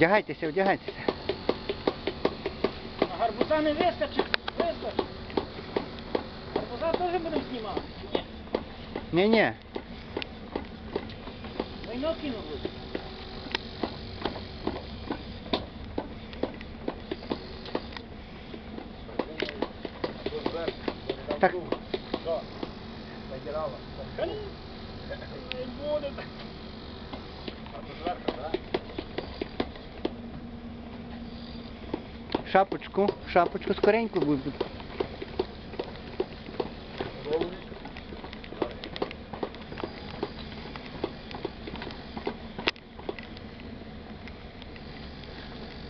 Вдягайтеся, вдягайтеся. А гарбуза не вистачить, вистачить. Гарбуза теж будемо знімати, чи ні? Ні-ні. Майно кіно буде. Так. Та ні, Не буде. Шапочку, шапочку скоренько буде.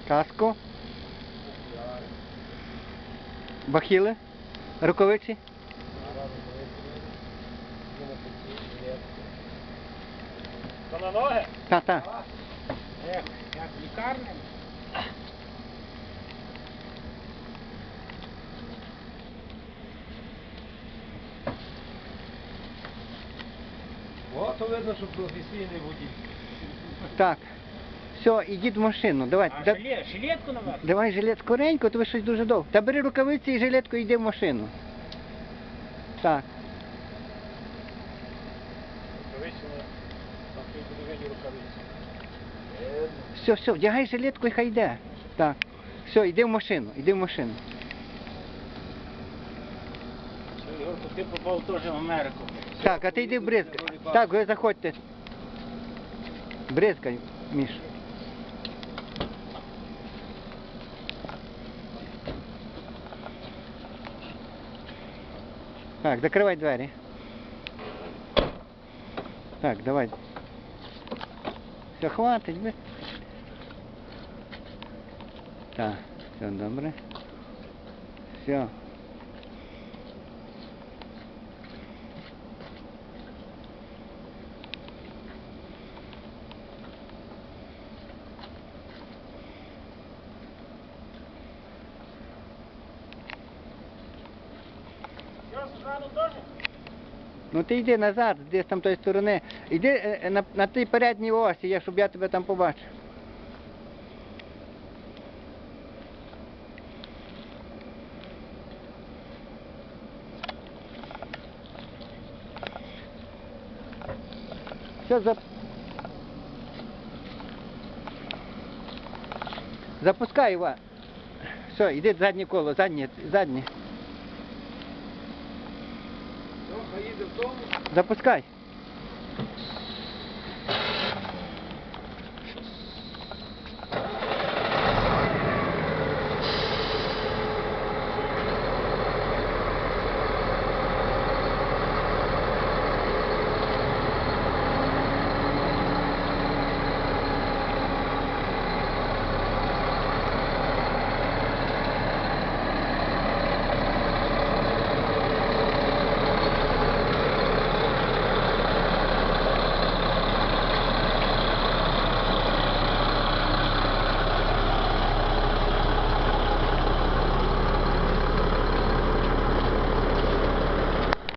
Каску. Бахіли. Рукавиці. Та на ноги? Та-та. Як в то видно, що професійний водій. Так. Все, ідіть в машину. Давай. А да- жилет, жилетку на вас? Давай жилет скоренько, то ви щось дуже довго. Та бери рукавиці і жилетку і йди в машину. Так. Рукавиці рукавиці. Все, все, вдягай жилетку і хай йде. Так. Все, йди в машину, йди в машину. Що, Ігорко, ти попав теж в Америку. Так, а ти йди бризкай. Так, ви заходьте. Бризкай, Міш. Так, закривай двері. Так, давай. Все, хватить, ви. Так, все добре. Все. Ну ти йди назад, десь там тої сторони. Йди е, е, на, на тій передній осі, я, щоб я тебе там побачив. Все, зап... Запускай, Іван. Все, йди заднє коло, заднє, заднє. Запускай.